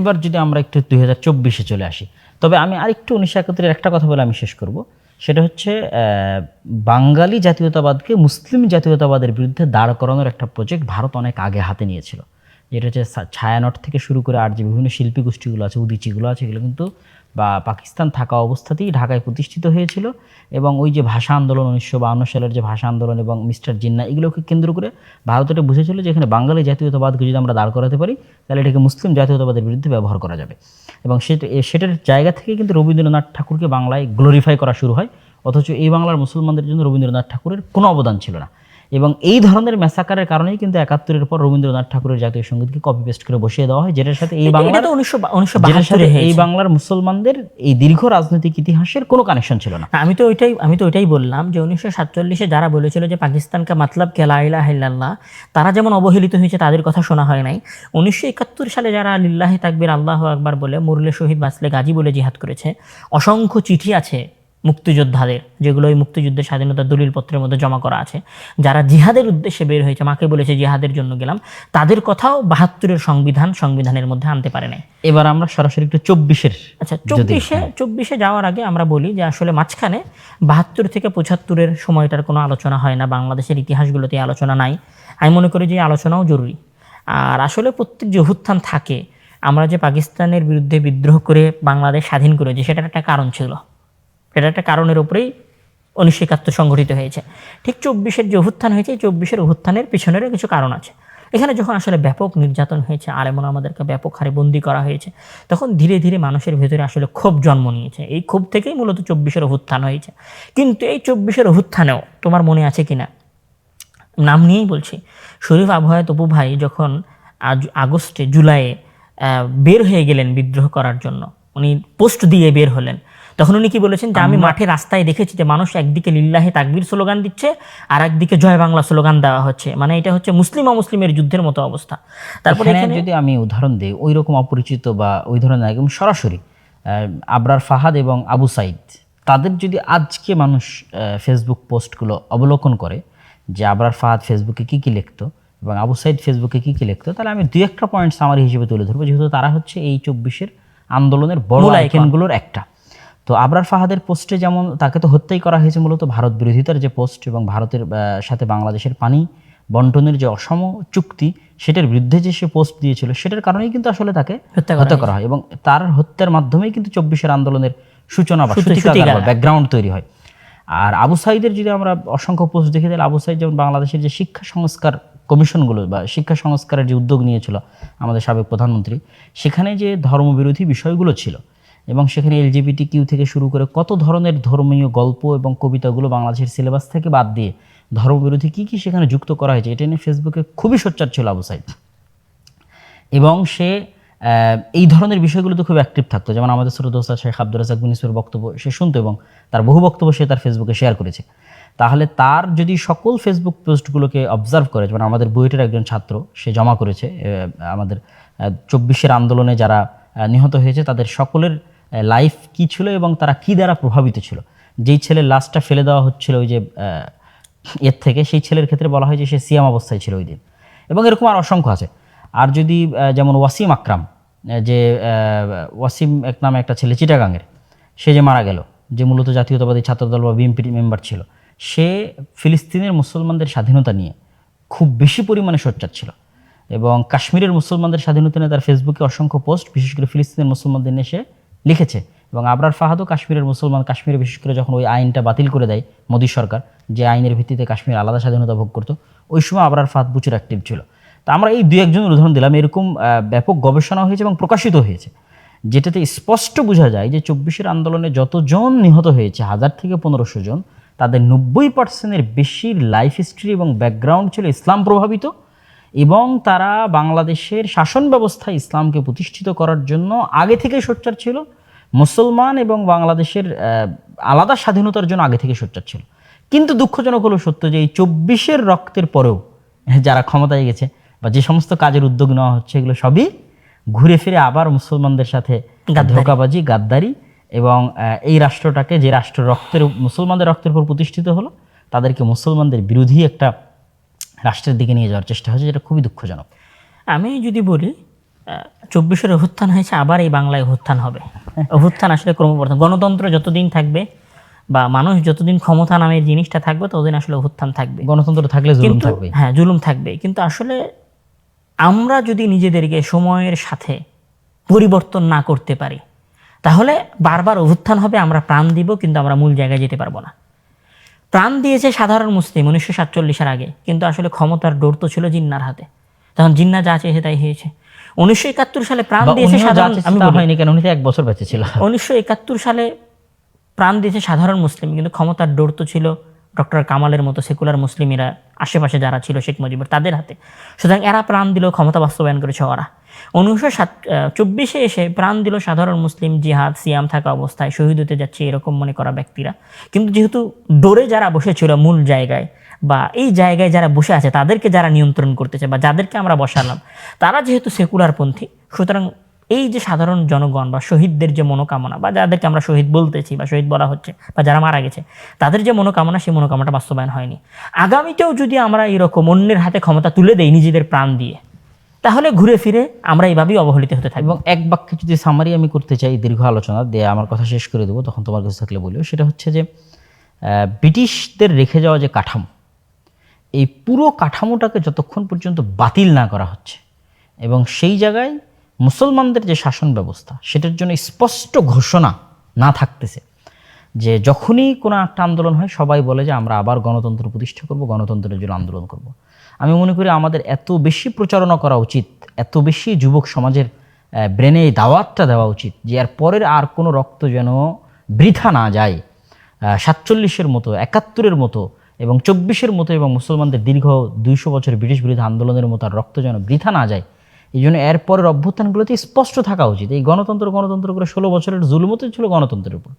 এবার যদি আমরা একটু দুই হাজার চব্বিশে চলে আসি, তবে আমি আরেকটু উনিশশো একাত্তরের একটা কথা বলে আমি শেষ করব। সেটা হচ্ছে বাঙালি জাতীয়তাবাদকে মুসলিম জাতীয়তাবাদের বিরুদ্ধে দাঁড় করানোর একটা প্রজেক্ট ভারত অনেক আগে হাতে নিয়েছিল। যেটা হচ্ছে ছায়ানট থেকে শুরু করে আর যে বিভিন্ন শিল্পী গোষ্ঠীগুলো আছে, উদিচিগুলো আছে, এগুলো কিন্তু বা পাকিস্তান থাকা অবস্থাতেই ঢাকায় প্রতিষ্ঠিত হয়েছিল এবং ওই যে ভাষা আন্দোলন উনিশশো বাউন্ন সালের যে ভাষা আন্দোলন এবং মিস্টার জিন্না, এগুলোকে কেন্দ্র করে ভারত এটা বুঝেছিল যে এখানে বাঙালি জাতীয়তাবাদকে যদি আমরা দাঁড় করাতে পারি, তাহলে এটাকে মুসলিম জাতীয়তাবাদের বিরুদ্ধে ব্যবহার করা যাবে। এবং সেটা সেটার জায়গা থেকে কিন্তু রবীন্দ্রনাথ ঠাকুরকে বাংলায় গ্লোরিফাই করা শুরু হয়, অথচ এই বাংলার মুসলমানদের জন্য রবীন্দ্রনাথ ঠাকুরের কোনো অবদান ছিল না। এবং এই ধরনের মেসাকারের কারণেই কিন্তু একাত্তরের পর রবীন্দ্রনাথ ঠাকুরের জাতীয় সঙ্গীতকে কপি পেস্ট করে বসিয়ে দেওয়া হয় যেটার সাথে এই এটা তো উনিশশো এই বাংলার মুসলমানদের এই দীর্ঘ রাজনৈতিক ইতিহাসের কোনো কানেকশন ছিল না। আমি তো ওইটাই আমি তো ওইটাই বললাম যে উনিশশো সাতচল্লিশে যারা বলেছিল যে পাকিস্তানকে মাতলাব কে লাইলা হিল্লাল্লাহ তারা যেমন অবহেলিত হয়েছে তাদের কথা শোনা হয় নাই। উনিশশো একাত্তর সালে যারা লিল্লাহি তাকবির আল্লাহ আকবার বলে মুরলে শহীদ বাসলে গাজী বলে জিহাদ করেছে অসংখ্য চিঠি আছে মুক্তিযোদ্ধাদের যেগুলো ওই মুক্তিযুদ্ধের স্বাধীনতা দলিলপত্রের মধ্যে জমা করা আছে যারা জিহাদের উদ্দেশ্যে বের হয়েছে মাকে বলেছে জিহাদের জন্য গেলাম তাদের কথাও বাহাত্তরের সংবিধান সংবিধানের মধ্যে আনতে পারে নাই। এবার আমরা সরাসরি একটু চব্বিশের আচ্ছা চব্বিশে চব্বিশে যাওয়ার আগে আমরা বলি যে আসলে মাঝখানে বাহাত্তর থেকে পঁচাত্তরের সময়টার কোনো আলোচনা হয় না বাংলাদেশের ইতিহাসগুলোতে আলোচনা নাই। আমি মনে করি যে এই আলোচনাও জরুরি। আর আসলে প্রত্যেক যে অভ্যুত্থান থাকে আমরা যে পাকিস্তানের বিরুদ্ধে বিদ্রোহ করে বাংলাদেশ স্বাধীন করেছি সেটার একটা কারণ ছিল। এটা একটা কারণের উপরেই উনিশশো একাত্তর সংগঠিত হয়েছে। ঠিক চব্বিশের যে অভ্যুত্থান হয়েছে, এই চব্বিশের অভ্যুত্থানের পিছনেরও কিছু কারণ আছে। এখানে যখন আসলে ব্যাপক নির্যাতন হয়েছে আর এমন আমাদেরকে ব্যাপক হারে বন্দি করা হয়েছে, তখন ধীরে ধীরে মানুষের ভেতরে আসলে ক্ষোভ জন্ম নিয়েছে। এই ক্ষোভ থেকেই মূলত চব্বিশের অভ্যুত্থান হয়েছে। কিন্তু এই চব্বিশের অভ্যুত্থানেও তোমার মনে আছে কিনা? নাম নিয়েই বলছি। শরীফ আবহাওয়া তপু ভাই যখন আজ আগস্টে, জুলাইয়ে বের হয়ে গেলেন বিদ্রোহ করার জন্য, উনি পোস্ট দিয়ে বের হলেন। তখন উনি কি বলেছেন যে আমি মাঠে রাস্তায় দেখেছি যে মানুষ একদিকে লিল্লাহে তাকবির স্লোগান দিচ্ছে আর একদিকে জয় বাংলা স্লোগান দেওয়া হচ্ছে। মানে এটা হচ্ছে মুসলিম অমুসলিমের যুদ্ধের মতো অবস্থা। তারপরে যদি আমি উদাহরণ দিই ওই রকম অপরিচিত বা ওই ধরনের একদম সরাসরি আবরার ফাহাদ এবং আবু সাইদ তাদের যদি আজকে মানুষ ফেসবুক পোস্টগুলো অবলোকন করে যে আবরার ফাহাদ ফেসবুকে কী কী লিখতো এবং আবু সাইদ ফেসবুকে কী কী লিখতো তাহলে আমি দুই একটা পয়েন্ট আমার হিসেবে তুলে ধরবো। যেহেতু তারা হচ্ছে এই চব্বিশের আন্দোলনের বড় আইকনগুলোর একটা। তো আবরার ফাহাদের পোস্টে যেমন তাকে তো হত্যাই করা হয়েছে মূলত ভারত বিরোধিতার যে পোস্ট এবং ভারতের সাথে বাংলাদেশের পানি বন্টনের যে অসম চুক্তি সেটার বিরুদ্ধে যে সে পোস্ট দিয়েছিল সেটার কারণেই কিন্তু আসলে তাকে হত্যা করা হয় এবং তার হত্যার মাধ্যমেই কিন্তু চব্বিশের আন্দোলনের সূচনা বা ব্যাকগ্রাউন্ড তৈরি হয়। আর আবু সাইদের যদি আমরা অসংখ্য পোস্ট দেখে তাহলে আবু সাইদ যেমন বাংলাদেশের যে শিক্ষা সংস্কার কমিশনগুলো বা শিক্ষা সংস্কারের যে উদ্যোগ নিয়েছিল আমাদের সাবেক প্রধানমন্ত্রী সেখানে যে ধর্মবিরোধী বিষয়গুলো ছিল এবং সেখানে এলজিবিটি কিউ থেকে শুরু করে কত ধরনের ধর্মীয় গল্প এবং কবিতাগুলো বাংলাদেশের সিলেবাস থেকে বাদ দিয়ে ধর্মবিরোধী কী কী সেখানে যুক্ত করা হয়েছে, এটা নিয়ে ফেসবুকে খুবই সোচ্চার ছিল আবু সাইদ। এবং সে এই ধরনের বিষয়গুলোতে খুব অ্যাক্টিভ থাকতো। যেমন আমাদের ছোট দোস্ত শেখ আব্দুল রাজাক বিনিসুর বক্তব্য সে শুনতো এবং তার বহু বক্তব্য সে তার ফেসবুকে শেয়ার করেছে। তাহলে তার যদি সকল ফেসবুক পোস্টগুলোকে অবজার্ভ করে, যেমন আমাদের বুয়েটের একজন ছাত্র, সে জমা করেছে আমাদের চব্বিশের আন্দোলনে যারা নিহত হয়েছে, তাদের সকলের লাইফ কি ছিল এবং তারা কি দ্বারা প্রভাবিত ছিল? যেই ছেলের লাশটা ফেলে দেওয়া হচ্ছিল ওই যে এর থেকে, সেই ছেলের ক্ষেত্রে বলা হয় যে সে সিয়াম অবস্থায় ছিল ওই দিন। এবং এরকম আর অসংখ্য আছে। আর যদি যেমন ওয়াসিম আকরাম যে ওয়াসিম এক নামে একটা ছেলে চিটাগাংয়ের, সে যে মারা গেল, যে মূলত জাতীয়তাবাদী ছাত্রদল বা বিএনপির মেম্বার ছিল, সে ফিলিস্তিনের মুসলমানদের স্বাধীনতা নিয়ে খুব বেশি পরিমাণে সোচ্চার ছিল। এবং কাশ্মীরের মুসলমানদের স্বাধীনতা নিয়ে তার ফেসবুকে অসংখ্য পোস্ট বিশেষ করে ফিলিস্তিনের মুসলমানদের নিয়ে সে লিখেছে এবং আবরার ফাহাদও কাশ্মীরের মুসলমান, কাশ্মীরে বিশেষ করে যখন ওই আইনটা বাতিল করে দেয় মোদী সরকার, যে আইনের ভিত্তিতে কাশ্মীর আলাদা স্বাধীনতা ভোগ করতো, ওই সময় আবরার ফাহাদ প্রচুর অ্যাক্টিভ ছিল। তা আমরা এই দু একজনের উদাহরণ দিলাম, এরকম ব্যাপক গবেষণা হয়েছে এবং প্রকাশিত হয়েছে, যেটাতে স্পষ্ট বোঝা যায় যে চব্বিশের আন্দোলনে যতজন নিহত হয়েছে, হাজার থেকে পনেরোশো জন, তাদের নব্বই পার্সেন্টের বেশি লাইফ হিস্ট্রি এবং ব্যাকগ্রাউন্ড ছিল ইসলাম প্রভাবিত এবং তারা বাংলাদেশের শাসন ব্যবস্থায় ইসলামকে প্রতিষ্ঠিত করার জন্য আগে থেকেই সোচ্চার ছিল। মুসলমান এবং বাংলাদেশের আলাদা স্বাধীনতার জন্য আগে থেকে সোচ্চার ছিল। কিন্তু দুঃখজনক হলো সত্য যে এই চব্বিশের রক্তের পরেও যারা ক্ষমতায় গেছে বা যে সমস্ত কাজের উদ্যোগ নেওয়া হচ্ছে এগুলো সবই ঘুরে ফিরে আবার মুসলমানদের সাথে ধোকাবাজি গাদ্দারি এবং এই রাষ্ট্রটাকে যে রাষ্ট্র রক্তের মুসলমানদের রক্তের উপর প্রতিষ্ঠিত হলো তাদেরকে মুসলমানদের বিরোধী একটা রাষ্ট্রের দিকে নিয়ে যাওয়ার চেষ্টা হচ্ছে যেটা খুবই দুঃখজনক। আমি যদি বলি চব্বিশের অভ্যুত্থান হয়েছে আবার এই বাংলায় অভ্যুত্থান হবে। অভ্যুত্থান আসলে ক্রমবর্ধন গণতন্ত্র যতদিন থাকবে বা মানুষ যতদিন ক্ষমতা নামের জিনিসটা থাকবে ততদিন আসলে অভ্যুত্থান থাকবে। গণতন্ত্র থাকলে জুলুম থাকবে। হ্যাঁ জুলুম থাকবে। কিন্তু আসলে আমরা যদি নিজেদেরকে সময়ের সাথে পরিবর্তন না করতে পারি তাহলে বারবার অভ্যুত্থান হবে আমরা প্রাণ দিব কিন্তু আমরা মূল জায়গায় যেতে পারব না। প্রাণ দিয়েছে সাধারণ মুসলিম উনিশশো সাতচল্লিশের আগে কিন্তু আসলে ক্ষমতার ডোর তো ছিল জিন্নার হাতে। তখন জিন্না যা চেয়েছে তাই হয়েছে। উনিশশো একাত্তর সালে প্রাণ দিয়েছে সাধারণ আমি হয়নি কেন উনি তো এক বছর বেঁচে ছিল। উনিশশো একাত্তর সালে প্রাণ দিয়েছে সাধারণ মুসলিম কিন্তু ক্ষমতার ডোর তো ছিল ডক্টর কামালের মতো সেকুলার মুসলিমেরা আশেপাশে যারা ছিল শেখ মুজিবুর তাদের হাতে। সুতরাং এরা প্রাণ দিল ক্ষমতা বাস্তবায়ন করেছে ওরা। উনিশশো সাত চব্বিশে এসে প্রাণ দিল সাধারণ মুসলিম জিহাদ, সিয়াম থাকা অবস্থায়। শহীদ হতে যাচ্ছে এরকম মনে করা ব্যক্তিরা। কিন্তু যেহেতু ডোরে যারা বসেছিল মূল জায়গায় বা এই জায়গায় যারা বসে আছে, তাদেরকে যারা নিয়ন্ত্রণ করতেছে বা যাদেরকে আমরা বসালাম, তারা যেহেতু সেকুলারপন্থী সুতরাং এই যে সাধারণ জনগণ বা শহীদদের যে মনোকামনা বা যাদেরকে আমরা শহীদ বলতেছি বা শহীদ বলা হচ্ছে বা যারা মারা গেছে, তাদের যে মনোকামনা, সেই মনোকামনাটা বাস্তবায়ন হয়নি। আগামীতেও যদি আমরা এরকম অন্যের হাতে ক্ষমতা তুলে দেই নিজেদের প্রাণ দিয়ে তাহলে ঘুরে ফিরে আমরা এইভাবেই অবহেলিত হতে থাকি। এবং এক বাক্যে যদি সামারি আমি করতে চাই দীর্ঘ আলোচনা দিয়ে আমার কথা শেষ করে দেবো, তখন তোমার কাছে থাকলে বলিও, সেটা হচ্ছে যে ব্রিটিশদের রেখে যাওয়া যে কাঠামো, এই পুরো কাঠামোটাকে যতক্ষণ পর্যন্ত বাতিল না করা হচ্ছে এবং সেই জায়গায় মুসলমানদের যে শাসন ব্যবস্থা, সেটার জন্য স্পষ্ট ঘোষণা না থাকতেছে যে যখনই কোনো একটা আন্দোলন হয়, সবাই বলে যে আমরা আবার গণতন্ত্র প্রতিষ্ঠা করব, গণতন্ত্রের জন্য আন্দোলন করব। আমি মনে করি আমাদের এত বেশি প্রচারণা করা উচিত, এত বেশি যুবক সমাজের ব্রেনে এই দাওয়াতটা দেওয়া উচিত যে এর পরের আর কোনো রক্ত যেন বৃথা না যায়। সাতচল্লিশের মতো, একাত্তরের মতো এবং চব্বিশের মতো এবং মুসলমানদের দীর্ঘ দুইশো বছর ব্রিটিশ বিরোধী আন্দোলনের মতো আর রক্ত যেন বৃথা না যায়, এই জন্য এর পরের অভ্যুত্থানগুলোতে স্পষ্ট থাকা উচিত। এই গণতন্ত্র গণতন্ত্র করে ষোলো বছরের জুলুমতো ছিল গণতন্ত্রের উপর।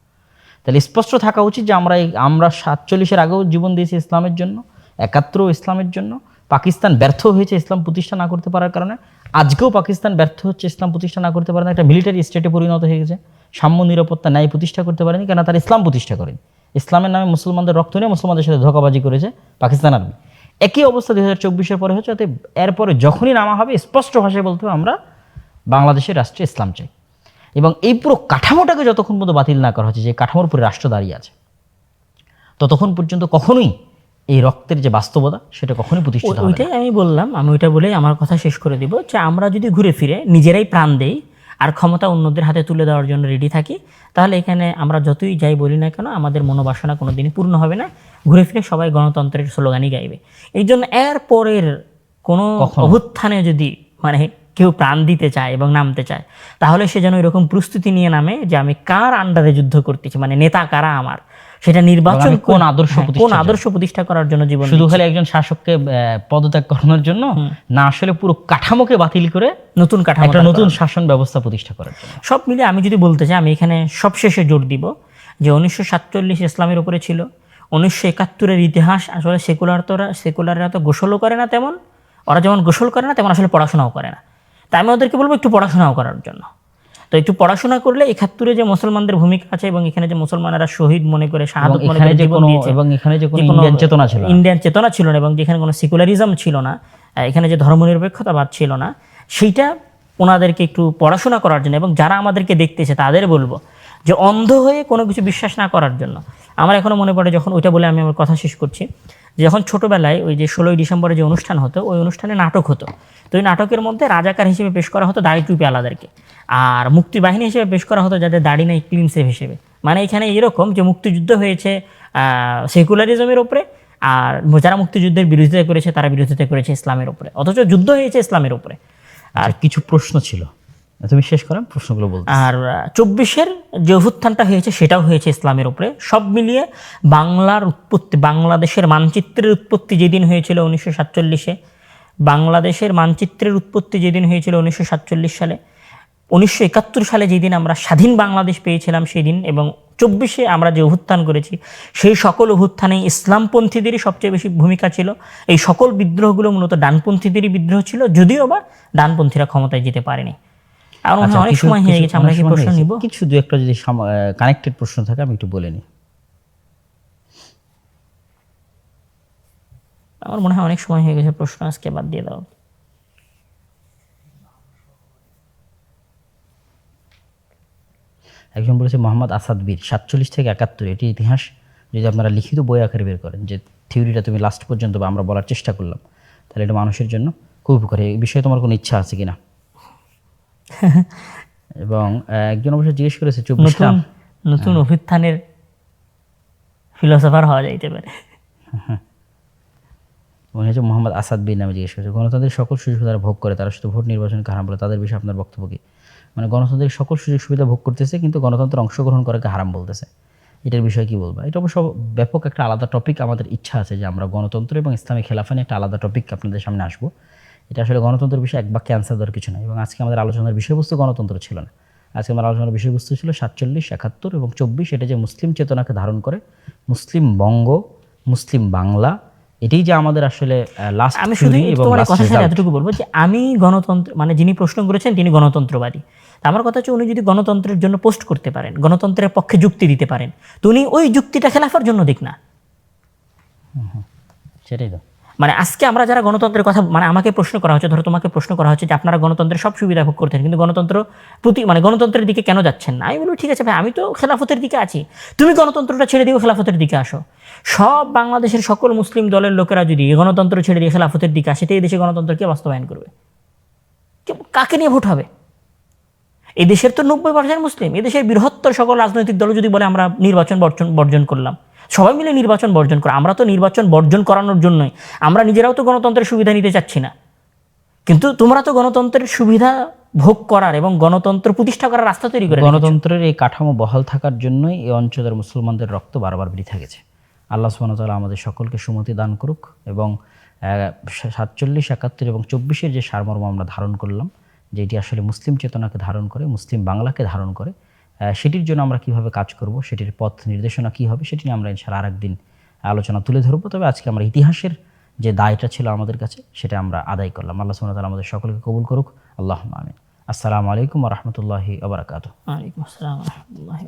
তাহলে স্পষ্ট থাকা উচিত যে আমরা এই, আমরা সাতচল্লিশের আগেও জীবন দিয়েছি ইসলামের জন্য একাত্তর ইসলামের জন্য, পাকিস্তান ব্যর্থ হয়েছে ইসলাম প্রতিষ্ঠা না করতে পারার কারণে, আজকেও পাকিস্তান ব্যর্থ হচ্ছে ইসলাম প্রতিষ্ঠা না করতে পারে না একটা মিলিটারি স্টেটে পরিণত হয়ে গেছে, সাম্য নিরাপত্তা, ন্যায় প্রতিষ্ঠা করতে পারেনি কেন তারা ইসলাম প্রতিষ্ঠা করেনি। ইসলামের নামে মুসলমানদের রক্ত নিয়ে মুসলমানদের সাথে ধোকাবাজি করেছে পাকিস্তান আর্মি। একই অবস্থা দুই হাজার চব্বিশের পরে হচ্ছে, অতএব এরপরে যখনই নামা হবে, স্পষ্ট ভাষায় বলতে আমরা বাংলাদেশের রাষ্ট্রে ইসলাম চাই। এবং এই পুরো কাঠামোটাকে যতক্ষণ পর্যন্ত বাতিল না করা হচ্ছে যে কাঠামোর উপরে রাষ্ট্র দাঁড়িয়ে আছে ততক্ষণ পর্যন্ত কখনোই এই রক্তের যে বাস্তবতা সেটা কখনোই প্রতিষ্ঠিত হবে ওইটাই আমি বললাম আমি ওইটা বলেই আমার কথা শেষ করে দিব যে আমরা যদি ঘুরে ফিরে নিজেরাই প্রাণ দেই আর ক্ষমতা অন্যদের হাতে তুলে দেওয়ার জন্য রেডি থাকি তাহলে এখানে আমরা যতই যাই বলি না কেন আমাদের মনোবাসনা কোনো দিনই পূর্ণ হবে না। ঘুরে ফিরে সবাই গণতন্ত্রের স্লোগানই গাইবে। এই জন্য এর পরের কোনো অভ্যুত্থানে যদি মানে কেউ প্রাণ দিতে চায় এবং নামতে চায়। তাহলে সে যেন এরকম প্রস্তুতি নিয়ে নামে যে আমি কার আন্ডারে যুদ্ধ করতেছি মানে নেতা কারা আমার? সেটা নির্বাচন কোন আদর্শ হ্যাঁ, কোন আদর্শ প্রতিষ্ঠা করার জন্য জীবন শুধু খালি একজন শাসককে পদত্যাগ করানোর জন্য? না আসলে পুরো কাঠামোকে বাতিল করে নতুন কাঠামো একটা নতুন শাসন ব্যবস্থা প্রতিষ্ঠা করার জন্য। সব মিলে আমি যদি বলতে চাই আমি এখানে সবশেষে জোর দিব যে উনিশশো সাতচল্লিশ ইসলামের উপরে ছিল। উনিশশো একাত্তরের ইতিহাস আসলে সেকুলার তোরা সেকুলাররা তো গোসলও করে না তেমন। ওরা যেমন গোসল করে না তেমন আসলে পড়াশোনাও করে না। তাই আমি ওদেরকে বলব একটু পড়াশোনাও করার জন্য। তো একটু পড়াশোনা করলে একাত্তরে যে মুসলমানদের ভূমিকা আছে এবং এখানে যে মুসলমানেরা শহীদ মনে করে শাহাদত মনে করে জীবন দিয়েছে এবং এখানে যে কোনো ইন্ডিয়ান চেতনা ছিল না। ইন্ডিয়ান চেতনা ছিল না এবং যেখানে কোনো সেকুলারিজম ছিল না এখানে যে ধর্মনিরপেক্ষতাবাদ ছিল না সেইটা ওনাদেরকে একটু পড়াশোনা করার জন্য এবং যারা আমাদেরকে দেখতেছে তাদের বলব যে অন্ধ হয়ে কোনো কিছু বিশ্বাস না করার জন্য। আমার এখনও মনে পড়ে যখন ওইটা বলে আমি আমার কথা শেষ করছি। যখন ছোটোবেলায় ওই যে ষোলোই ডিসেম্বরে যে অনুষ্ঠান হতো, ওই অনুষ্ঠানে নাটক হতো। তো ওই নাটকের মধ্যে রাজাকার হিসেবে পেশ করা হতো দাড়ি টুপি আলাদারকে। আর মুক্তিবাহিনী হিসেবে পেশ করা হতো যাদের দাড়ি নেই ক্লিন সেভ হিসেবে। মানে এখানে এরকম যে মুক্তিযুদ্ধ হয়েছে সেকুলারিজমের ওপরে, আর যারা মুক্তিযুদ্ধের বিরোধিতা করেছে, তারা বিরোধিতা করেছে ইসলামের ওপরে। অথচ যুদ্ধ হয়েছে ইসলামের উপরে আর কিছু প্রশ্ন ছিল। তুমি শেষ করেন প্রশ্নগুলো বলতে আর চব্বিশের যে অভ্যুত্থানটা হয়েছে, সেটাও হয়েছে ইসলামের উপরে। সব মিলিয়ে বাংলার উৎপত্তি, বাংলাদেশের মানচিত্রের উৎপত্তি যেদিন হয়েছিল উনিশশো সাতচল্লিশে, বাংলাদেশের মানচিত্রের উৎপত্তি যেদিন হয়েছিল উনিশশো সাতচল্লিশ সালে, উনিশশো একাত্তর সালে যেদিন আমরা স্বাধীন বাংলাদেশ পেয়েছিলাম সেই দিন এবং চব্বিশে আমরা যে অভ্যুত্থান করেছি, সেই সকল অভ্যুত্থানে ইসলামপন্থীদেরই সবচেয়ে বেশি ভূমিকা ছিল। এই সকল বিদ্রোহগুলো মূলত ডানপন্থীদেরই বিদ্রোহ ছিল, যদিও বা ডানপন্থীরা ক্ষমতায় যেতে পারেনি। আচ্ছা, অনেক সময় হয়ে গেছে আমরা কি প্রশ্ন নিব। কিছু দু একটা যদি কানেক্টেড প্রশ্ন থাকে আমি একটু বলে নিই। আমার মনে হয় অনেক সময় হয়ে গেছে প্রশ্ন আজকে বাদ দিয়ে দাও। একজন বলেছে মোহাম্মদ আসাদ বীর সাতচল্লিশ থেকে একাত্তর এটি ইতিহাস। যদি আপনারা লিখিত বই আকারে বের করেন যে থিওরিটা তুমি লাস্ট পর্যন্ত বা আমরা বলার চেষ্টা করলাম তাহলে এটা মানুষের জন্য খুব উপকারী। এই বিষয়ে তোমার কোনো ইচ্ছা আছে কিনা? এবং একজন অবশ্য জিজ্ঞেস করেছে চব্বিশটা নতুন নতুন অভ্যুত্থানের ফিলোসফার হওয়া যাইতে পারে। মনে হচ্ছে মোহাম্মদ আসাদ বিন নামে জিজ্ঞেস করেছে। গণতন্ত্রের সকল সুযোগ সুবিধা ভোগ করে তারা শুধু ভোট নির্বাচনকে হারাম বলে তাদের বিষয়ে আপনার বক্তব্য কি? মানে গণতন্ত্রের সকল সুযোগ সুবিধা ভোগ করতেছে কিন্তু গণতন্ত্রে অংশগ্রহণ করাকে হারাম বলতেছে। এটার বিষয়ে কি বলবা? এটা অবশ্য ব্যাপক একটা আলাদা টপিক আমাদের ইচ্ছা আছে যে আমরা গণতন্ত্র এবং ইসলামী খেলাফা নিয়ে একটা আলাদা টপিক আপনাদের সামনে আসব। এটা আসলে গণতন্ত্রের বিষয়ে এক বাক্যে অ্যান্সার দেওয়ার কিছু নাই। এবং আজকে আমাদের আলোচনার বিষয়বস্তু গণতন্ত্র ছিল না। আজকে আমার আলোচনার বিষয়বস্তু ছিল সাতচল্লিশ একাত্তর এবং চব্বিশ। এটা যে মুসলিম চেতনাকে ধারণ করে মুসলিম বঙ্গ মুসলিম বাংলা এটাই যে আমাদের আসলে লাস্ট আমি শুধু তোমার সাথে এতটুকু বলব যে আমি গণতন্ত্র মানে যিনি প্রশ্ন করেছেন তিনি গণতন্ত্রবাদী। তা আমার কথা হচ্ছে উনি যদি গণতন্ত্রের জন্য পোস্ট করতে পারেন গণতন্ত্রের পক্ষে যুক্তি দিতে পারেন তো উনি ওই যুক্তিটা খেলাফার জন্য দিক না। সেটাই তো। মানে আজকে আমরা যারা গণতন্ত্রের কথা মানে আমাকে প্রশ্ন করা হচ্ছে, ধরো তোমাকে প্রশ্ন করা হচ্ছে যে আপনারা গণতন্ত্রের সব সুবিধা ভোগ করতেন, কিন্তু গণতন্ত্র প্রতি মানে গণতন্ত্রের দিকে কেন যাচ্ছেন না? আমি বলব, ঠিক আছে ভাই, আমি তো খেলাফতের দিকে আছি। তুমি গণতন্ত্রটা ছেড়ে দিও, খেলাফতের দিকে আসো। সব বাংলাদেশের সকল মুসলিম দলের লোকেরা যদি গণতন্ত্র ছেড়ে দিয়ে খেলাফতের দিকে আসে, তো এই দেশে গণতন্ত্রকে বাস্তবায়ন করবে। কাকে নিয়ে ভোট হবে? এই দেশের তো নব্বই পার্সেন্ট মুসলিম এদেশের বৃহত্তর সকল রাজনৈতিক দল যদি বলে আমরা নির্বাচন বর্জন বর্জন করলাম সবাই মিলে নির্বাচন বর্জন করা। আমরা তো নির্বাচন বর্জন করানোর জন্যই। আমরা নিজেরাও তো গণতন্ত্রের সুবিধা নিতে চাচ্ছি না। কিন্তু তোমরা তো গণতন্ত্রের সুবিধা ভোগ করার এবং গণতন্ত্র প্রতিষ্ঠা করার রাস্তা তৈরি করে গণতন্ত্রের এই কাঠামো বহাল থাকার জন্যই এই অঞ্চলের মুসলমানদের রক্ত বারবার বৃথা গেছে আল্লাহ তাআলা আমাদের সকলকে সুমতি দান করুক এবং সাতচল্লিশ, একাত্তর এবং চব্বিশের যে সারমর্ম আমরা ধারণ করলাম যে এটি আসলে মুসলিম চেতনাকে ধারণ করে, মুসলিম বাংলাকে ধারণ করে সেটির জন্য আমরা কীভাবে কাজ করব, সেটির পথ নির্দেশনা কী হবে, সেটি নিয়ে আমরা ইনশাআল্লাহ আরেকদিন আলোচনা তুলে ধরবো। তবে আজকে আমরা ইতিহাসের যে দায়টা ছিল আমাদের কাছে, সেটা আমরা আদায় করলাম। আল্লাহ সুমন তালা আমাদের সকলকে কবুল করুক। আল্লাহ আমিন। আসসালামু আলাইকুম রহমতুল্লাহি আবরাকাতু আলাইকুম আসসালাম রাহমাতুল্লাহি।